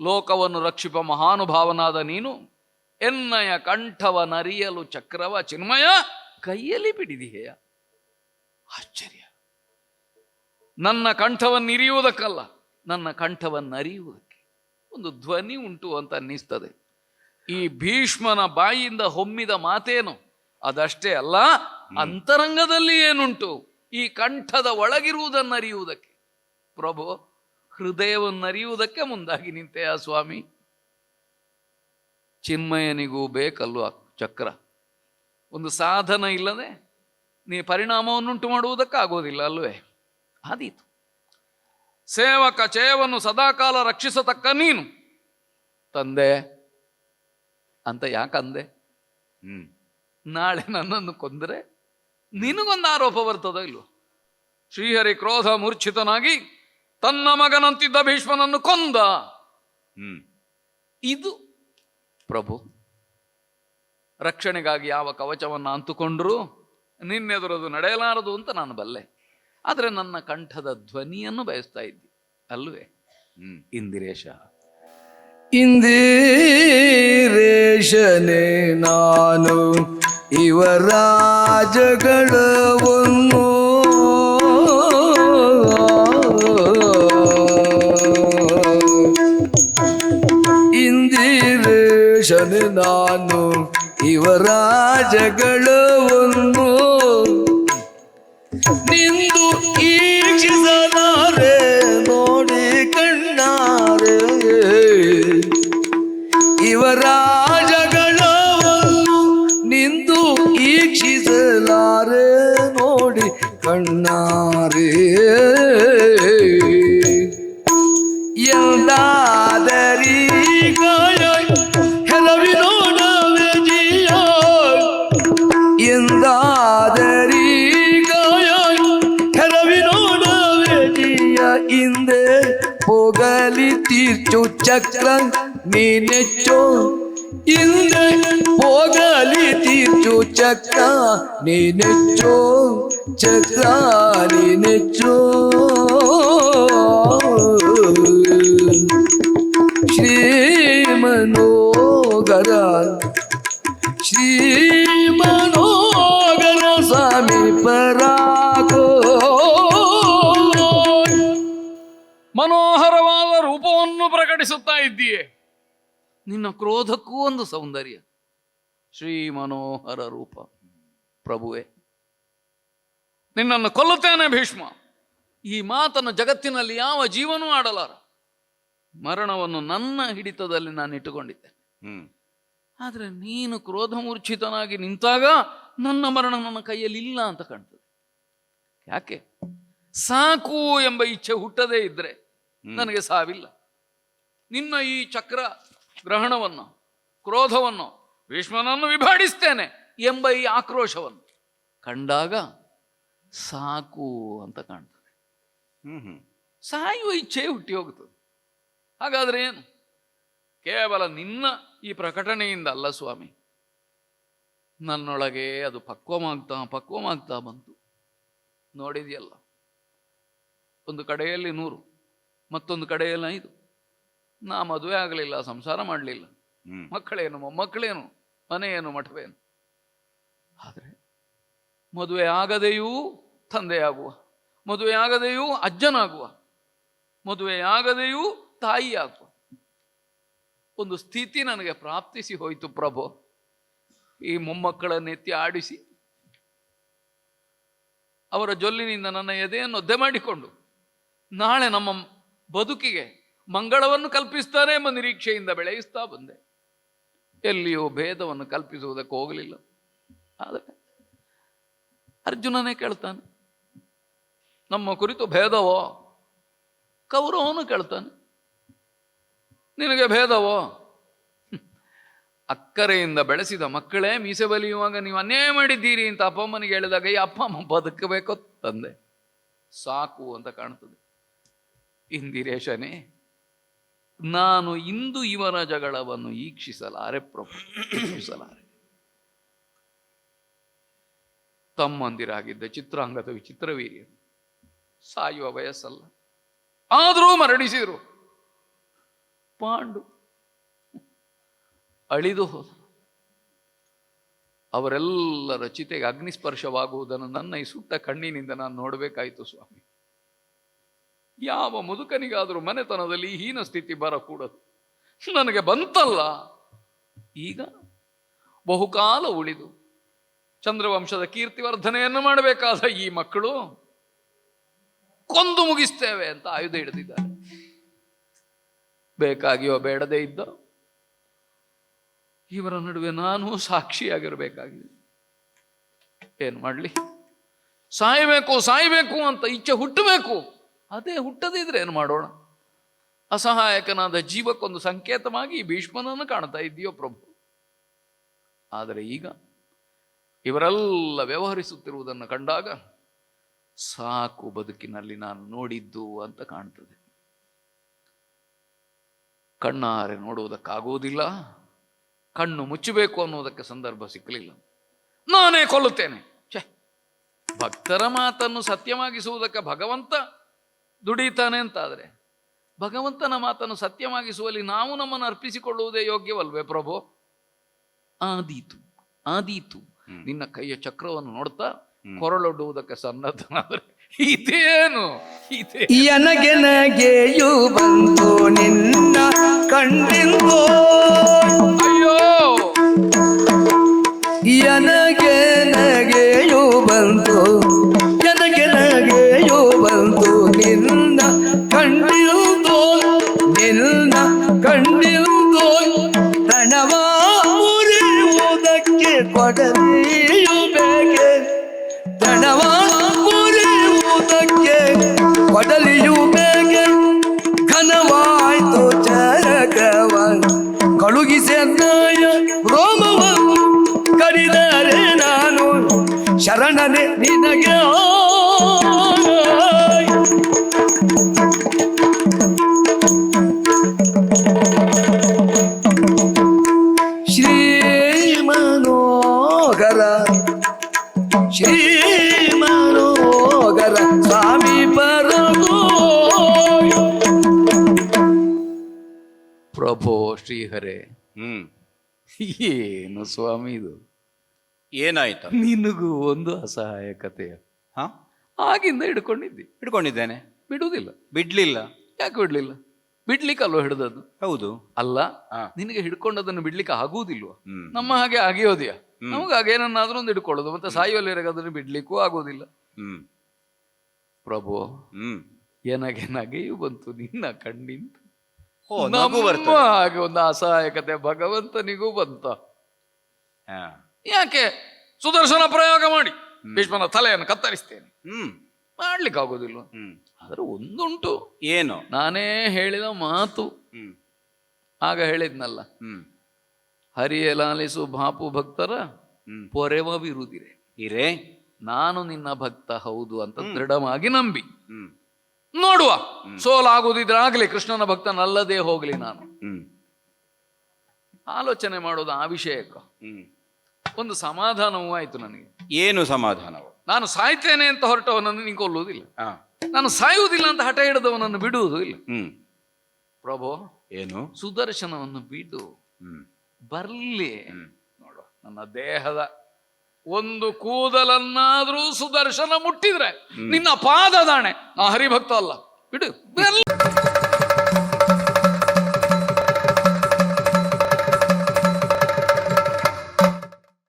ಲೋಕವನ್ನು ರಕ್ಷಿಪ ಮಹಾನುಭಾವನಾದ ನೀನು ಎನ್ನಯ ಕಂಠವ ನರಿಯಲು ಚಕ್ರವ ಚಿನ್ಮಯ ಕೈಯಲ್ಲಿ ಬಿಡಿದಿಹೇಯ. ಆಶ್ಚರ್ಯ. ನನ್ನ ಕಂಠವನ್ನಿರಿಯುವುದಕ್ಕಲ್ಲ ನನ್ನ ಕಂಠವನ್ನರಿಯುವುದಕ್ಕೆ ಒಂದು ಧ್ವನಿ ಉಂಟು ಅಂತ ಅನ್ನಿಸ್ತದೆ. ಈ ಭೀಷ್ಮನ ಬಾಯಿಯಿಂದ ಹೊಮ್ಮಿದ ಮಾತೇನು? ಅದಷ್ಟೇ ಅಲ್ಲ ಅಂತರಂಗದಲ್ಲಿ ಏನುಂಟು? ಈ ಕಂಠದ ಒಳಗಿರುವುದನ್ನು ಅರಿಯುವುದಕ್ಕೆ ಪ್ರಭು ಹೃದಯವನ್ನು ಅರಿಯುವುದಕ್ಕೆ ಮುಂದಾಗಿ ನಿಂತೆ ಆ ಸ್ವಾಮಿ. ಚಿನ್ಮಯನಿಗೂ ಬೇಕಲ್ವ ಚಕ್ರ? ಒಂದು ಸಾಧನ ಇಲ್ಲದೆ ನೀ ಪರಿಣಾಮವನ್ನುಂಟು ಮಾಡುವುದಕ್ಕಾಗೋದಿಲ್ಲ ಅಲ್ವೇ? ಆದೀತು. ಸೇವಕ ಚೇವನ್ನು ಸದಾಕಾಲ ರಕ್ಷಿಸತಕ್ಕ ನೀನು. ತಂದೆ ಅಂತ ಯಾಕಂದೆ? ಹ್ಮ್. ನಾಳೆ ನನ್ನನ್ನು ಕೊಂದರೆ ನಿನಗೊಂದು ಆರೋಪ ಬರ್ತದೋ ಇಲ್ವೋ? ಶ್ರೀಹರಿ ಕ್ರೋಧ ಮೂರ್ಛಿತನಾಗಿ ತನ್ನ ಮಗನಂತಿದ್ದ ಭೀಷ್ಮನನ್ನು ಕೊಂದ. ಹ್ಮ್. ಇದು ಪ್ರಭು ರಕ್ಷಣೆಗಾಗಿ ಯಾವ ಕವಚವನ್ನು ಅಂತುಕೊಂಡ್ರು ನಿನ್ನೆದುರದು ನಡೆಯಲಾರದು ಅಂತ ನಾನು ಬಲ್ಲೆ. ಆದರೆ ನನ್ನ ಕಂಠದ ಧ್ವನಿಯನ್ನು ಬಯಸ್ತಾ ಇದ್ದಿ ಅಲ್ವೇ? ಹ್ಮ್. ಇಂದಿರೇಶ. ಇಂದಿರೇಶನೇ ನಾನು ಇವರಾಜಗಳವನ್ನು ಇಂದಿರೇಶನೆ ನಾನು ಇವರಾಜಗಳವನ್ನು ನಿಂದು ಈಕ್ಷಿಸಲಾರೆ ನೋಡಿ ಕಣ್ಣಾರೆ. ಇವರಾಜಗಳನ್ನು ನಿಂದು ಈಕ್ಷಿಸಲಾರೆ ನೋಡಿ ಕಣ್ಣಾರೆ. ಎಂದಾದರಿ ತೀರ್ಚು ಚಕ್ರ ನೀನೆಚ್ಚೋ ಹಿಂದೆ ಹೋಗಲಿ ತೀರ್ಚು ಚಕ್ರ ನೀನೆಚ್ಚೋ ಚಕ್ರ ನೀನೆಚ್ಚೋ ಶ್ರೀ ಮನೋಗರ ರೂಪವನ್ನು ಪ್ರಕಟಿಸುತ್ತಾ ಇದ್ದೀಯೆ. ನಿನ್ನ ಕ್ರೋಧಕ್ಕೂ ಒಂದು ಸೌಂದರ್ಯ. ಶ್ರೀ ಮನೋಹರ ರೂಪ. ಪ್ರಭುವೆ ನಿನ್ನನ್ನು ಕೊಲ್ಲುತ್ತೇನೆ ಭೀಷ್ಮ. ಈ ಮಾತನ್ನು ಜಗತ್ತಿನಲ್ಲಿ ಯಾವ ಜೀವನೂ ಆಡಲಾರ. ಮರಣವನ್ನು ನನ್ನ ಹಿಡಿತದಲ್ಲಿ ನಾನು ಇಟ್ಟುಕೊಂಡಿದ್ದೆ. ಹ್ಮ್. ಆದರೆ ನೀನು ಕ್ರೋಧಮೂರ್ಛಿತನಾಗಿ ನಿಂತಾಗ ನನ್ನ ಮರಣ ನನ್ನ ಕೈಯಲ್ಲಿ ಇಲ್ಲ ಅಂತ ಕಾಣ್ತದೆ. ಯಾಕೆ? ಸಾಕು ಎಂಬ ಇಚ್ಛೆ ಹುಟ್ಟದೇ ಇದ್ರೆ ನನಗೆ ಸಾವಿಲ್ಲ. ನಿನ್ನ ಈ ಚಕ್ರ ಗ್ರಹಣವನ್ನು ಕ್ರೋಧವನ್ನು ಭೀಷ್ಮನನ್ನು ವಿಭಾಡಿಸ್ತೇನೆ ಎಂಬ ಈ ಆಕ್ರೋಶವನ್ನು ಕಂಡಾಗ ಸಾಕು ಅಂತ ಕಾಣ್ತದೆ. ಹ್ಞೂ ಸಾಯುವ ಇಚ್ಛೆ ಹುಟ್ಟಿ ಹೋಗುತ್ತದೆ ಹಾಗಾದ್ರೆ ಏನು? ಕೇವಲ ನಿನ್ನ ಈ ಪ್ರಕಟಣೆಯಿಂದ ಅಲ್ಲ ಸ್ವಾಮಿ. ನನ್ನೊಳಗೆ ಅದು ಪಕ್ವಮಾಗ್ತಾ ಪಕ್ವಮಾಗ್ತಾ ಬಂತು. ನೋಡಿದೆಯಲ್ಲ? ಒಂದು ಕಡೆಯಲ್ಲಿ ನೂರು ಮತ್ತೊಂದು ಕಡೆಯಲ್ಲಿ ಐದು. ನಾ ಮದುವೆ ಆಗಲಿಲ್ಲ ಸಂಸಾರ ಮಾಡಲಿಲ್ಲ. ಮಕ್ಕಳೇನು ಮೊಮ್ಮಕ್ಕಳೇನು ಮನೆಯೇನು ಮಠವೇನು? ಆದರೆ ಮದುವೆ ಆಗದೆಯೂ ತಂದೆಯಾಗುವ ಮದುವೆ ಆಗದೆಯೂ ಅಜ್ಜನಾಗುವ ಮದುವೆಯಾಗದೆಯೂ ತಾಯಿಯಾಗುವ. ಒಂದು ಸ್ಥಿತಿ ನನಗೆ ಪ್ರಾಪ್ತಿಸಿ ಹೋಯಿತು ಪ್ರಭು. ಈ ಮೊಮ್ಮಕ್ಕಳನ್ನೆತ್ತಿ ಆಡಿಸಿ ಅವರ ಜೊಲ್ಲಿನಿಂದ ನನ್ನ ಎದೆಯನ್ನು ಒದ್ದೆ ಮಾಡಿಕೊಂಡು ನಾಳೆ ನಮ್ಮ ಬದುಕಿಗೆ ಮಂಗಳವನ್ನು ಕಲ್ಪಿಸ್ತಾನೆ ಎಂಬ ನಿರೀಕ್ಷೆಯಿಂದ ಬೆಳೆಯಿಸ್ತಾ ಬಂದೆ. ಎಲ್ಲಿಯೂ ಭೇದವನ್ನು ಕಲ್ಪಿಸುವುದಕ್ಕೆ ಹೋಗಲಿಲ್ಲ. ಆದರೆ ಅರ್ಜುನನೇ ಕೇಳ್ತಾನೆ, ನಮ್ಮ ಕುರಿತು ಭೇದವೋ? ಕೌರವನು ಕೇಳ್ತಾನೆ, ನಿನಗೆ ಭೇದವೋ? ಅಕ್ಕರೆಯಿಂದ ಬೆಳೆಸಿದ ಮಕ್ಕಳೇ ಮೀಸೆ ಬಲಿಯುವಾಗ ನೀವು ಅನ್ಯಾಯ ಮಾಡಿದ್ದೀರಿ ಅಂತ ಅಪ್ಪ ಅಮ್ಮನಿಗೆ ಹೇಳಿದಾಗ ಈ ಅಪ್ಪ ಅಮ್ಮ, ಬದುಕಬೇಕೋ, ತಂದೆ. ಸಾಕು ಅಂತ ಕಾಣ್ತದೆ. ಇಂದಿರೇಶನೇ ನಾನು ಇಂದು ಇವರ ಜಗಳವನ್ನು ಈಕ್ಷಿಸಲಾರೆ, ಪ್ರಭು ಈಕ್ಷಿಸಲಾರೆ. ತಮ್ಮಂದಿರಾಗಿದ್ದ ಚಿತ್ರಾಂಗದ ವಿಚಿತ್ರವೀರ್ಯ ಸಾಯುವ ವಯಸ್ಸಲ್ಲ. ಆದರೂ ಮರಣಿಸಿದರು. ಪಾಂಡು ಅಳಿದು ಹೋದ. ಅವರೆಲ್ಲರ ಚಿತೆಗೆ ಅಗ್ನಿಸ್ಪರ್ಶವಾಗುವುದನ್ನು ನನ್ನ ಈ ಸುಟ್ಟ ಕಣ್ಣಿನಿಂದ ನಾನು ನೋಡಬೇಕಾಯಿತು ಸ್ವಾಮಿ. ಯಾವ ಮುದುಕನಿಗಾದರೂ ಮನೆತನದಲ್ಲಿ ಹೀನ ಸ್ಥಿತಿ ಬರಕೂಡದು. ನನಗೆ ಬಂತಲ್ಲ. ಈಗ ಬಹುಕಾಲ ಉಳಿದು ಚಂದ್ರವಂಶದ ಕೀರ್ತಿವರ್ಧನೆಯನ್ನು ಮಾಡಬೇಕಾದ ಈ ಮಕ್ಕಳು ಕೊಂದು ಮುಗಿಸ್ತೇವೆ ಅಂತ ಆಯುಧ ಹಿಡಿದಿದ್ದಾರೆ. ಬೇಕಾಗಿಯೋ ಬೇಡದೇ ಇದ್ದ ಇವರ ನಡುವೆ ನಾನು ಸಾಕ್ಷಿಯಾಗಿರಬೇಕಾಗಿದೆ. ಏನು ಮಾಡಲಿ? ಸಾಯಬೇಕು ಸಾಯಬೇಕು ಅಂತ ಇಚ್ಛೆ ಹುಟ್ಟಬೇಕು. ಅದೇ ಹುಟ್ಟದಿದ್ರೆ ಏನು ಮಾಡೋಣ? ಅಸಹಾಯಕನಾದ ಜೀವಕ್ಕೊಂದು ಸಂಕೇತವಾಗಿ ಭೀಷ್ಮನನ್ನು ಕಾಣ್ತಾ ಇದೆಯೋ ಪ್ರಭು. ಆದರೆ ಈಗ ಇವರೆಲ್ಲ ವ್ಯವಹರಿಸುತ್ತಿರುವುದನ್ನು ಕಂಡಾಗ ಸಾಕು ಬದುಕಿನಲ್ಲಿ ನಾನು ನೋಡಿದ್ದು ಅಂತ ಕಾಣ್ತದೆ. ಕಣ್ಣಾರೆ ನೋಡುವುದಕ್ಕಾಗುವುದಿಲ್ಲ, ಕಣ್ಣು ಮುಚ್ಚಬೇಕು ಅನ್ನೋದಕ್ಕೆ ಸಂದರ್ಭ ಸಿಕ್ಕಲಿಲ್ಲ. ನಾನೇ ಕೊಲ್ಲುತ್ತೇನೆ. ಭಕ್ತರ ಮಾತನ್ನು ಸತ್ಯವಾಗಿಸುವುದಕ್ಕೆ ಭಗವಂತ ದುಡಿತಾನೆ ಅಂತಾದರೆ ಭಗವಂತನ ಮಾತನ್ನು ಸತ್ಯವಾಗಿಸುವಲ್ಲಿ ನಾವು ನಮ್ಮನ್ನು ಅರ್ಪಿಸಿಕೊಳ್ಳುವುದೇ ಯೋಗ್ಯವಲ್ವೇ ಪ್ರಭು? ಆದೀತು ಆದೀತು. ನಿನ್ನ ಕೈಯ ಚಕ್ರವನ್ನು ನೋಡ್ತಾ ಕೊರಳೊಡ್ಡುವುದಕ್ಕೆ ಸನ್ನದ್ಧನಾದರೆ ಇದೇನು? ಇದೇ ಬಂತು ನಿನ್ನ ಕಂಡಿಂದು ಕೊಡಲಿಯು ಬೇಕೆ ಪ್ರಣವ ಮುರಿಯುವುದಕ್ಕೆ ಕೊಡಲಿಯು ಬೇಕೆ ಘನವಾಯ್ತು ಚರಕವ ಕಳುಗಿಸೆನ್ನಾಯ ರೋಮವನ್ನು ಕರಿದರೆ ನಾನು ಶರಣನೆ ನಿನಗೆ ಮನೋಹರ ಸ್ವಾಮಿ ಬರಗೋ ಪ್ರಭೋ ಶ್ರೀಹರೇ. ಹ್ಮ್. ಏನು ಸ್ವಾಮಿ ಇದು? ಏನಾಯ್ತು? ನಿನಗೂ ಒಂದು ಅಸಹಾಯಕತೆಯ ಹಾ? ಆಗಿಂದ ಹಿಡ್ಕೊಂಡಿದ್ದಿ. ಹಿಡ್ಕೊಂಡಿದ್ದೇನೆ. ಬಿಡುವುದಿಲ್ಲ. ಬಿಡ್ಲಿಲ್ಲ. ಯಾಕೆ ಬಿಡ್ಲಿಲ್ಲ? ಬಿಡ್ಲಿಕ್ಕೆ ಅಲ್ವ ಹಿಡ್ದದ್ದು? ಹೌದು. ಅಲ್ಲ. ನಿನಗೆ ಹಿಡ್ಕೊಂಡದನ್ನು ಬಿಡ್ಲಿಕ್ಕೆ ಆಗುವುದಿಲ್ವ? ನಮ್ಮ ಹಾಗೆ ಆಗಿಯೋದ್ಯಾ ನಮಗೆ ಹಾಗೇನನ್ನಾದ್ರೂ ಒಂದು ಹಿಡ್ಕೊಳ್ಳೋದು. ಮತ್ತೆ ಸಾಯುವಲ್ಲಿರಾಗ ಅದನ್ನು ಬಿಡ್ಲಿಕ್ಕೂ ಆಗೋದಿಲ್ಲ ಹ್ಮ್. ಪ್ರಭು ಹ್ಮ್. ಏನಾಗೆ ನಗೆಯು ಬಂತು ನಿನ್ನ ಕಣ್ಣಿಂದ. ಓ ನಮ್ಮ ಹಾಗೆ ಒಂದು ಅಸಹಾಯಕತೆ ಭಗವಂತನಿಗೂ ಬಂತ. ಹಾ. ಯಾಕೆ? ಸುದರ್ಶನ ಪ್ರಯೋಗ ಮಾಡಿ. ಭೀಷ್ಮನ ತಲೆಯನ್ನು ಕತ್ತರಿಸ್ತೇನೆ. ಹ್ಮ್. ಮಾಡ್ಲಿಕ್ಕೆ ಆಗೋದಿಲ್ಲ ಹ್ಮ್. ಆದ್ರೆ ಒಂದುಂಟು. ಏನು? ನಾನೇ ಹೇಳಿದ ಮಾತು. ಹ್ಮ್. ಆಗ ಹೇಳಿದ್ನಲ್ಲ. ಹ್ಮ್. ಹರಿಯ ಲಾಲಿಸು ಬಾಪು ಭಕ್ತರ ಹ್ಮ್. ಬಿರುದಿರೆ. ಇರೇ? ನಾನು ನಿನ್ನ ಭಕ್ತ ಹೌದು ಅಂತ ದೃಢವಾಗಿ ನಂಬಿ. ಹ್ಮ್. ನೋಡುವ. ಸೋಲಾಗುವುದಿದ್ರೆ ಆಗಲಿ ಕೃಷ್ಣನ ಭಕ್ತನಲ್ಲದೆ ಹೋಗ್ಲಿ ನಾನು. ಆಲೋಚನೆ ಮಾಡೋದು ಆ ವಿಷಯಕ್ಕ. ಹ್ಮ್. ಒಂದು ಸಮಾಧಾನವೂ ಆಯ್ತು ನನಗೆ. ಏನು ಸಮಾಧಾನವು? ನಾನು ಸಾಯ್ತೇನೆ ಅಂತ ಹೊರಟವನನ್ನು ನೀನು ಕೊಲ್ಲುವುದಿಲ್ಲ. ನಾನು ಸಾಯುವುದಿಲ್ಲ ಅಂತ ಹಠ ಹಿಡಿದವನನ್ನು ಬಿಡುವುದು ಇಲ್ಲ ಹ್ಮ್. ಪ್ರಭು ಏನು? ಸುದರ್ಶನವನ್ನು ಬಿಡು. ಬರ್ಲಿ. ನೋಡುವ. ನೋಡು ನನ್ನ ದೇಹದ ಒಂದು ಕೂದಲನ್ನಾದ್ರೂ ಸುದರ್ಶನ ಮುಟ್ಟಿದ್ರೆ ನಿನ್ನ ಪಾದದಾಣೆ ನಾ ಹರಿಭಕ್ತ ಅಲ್ಲ. ಬಿಡು.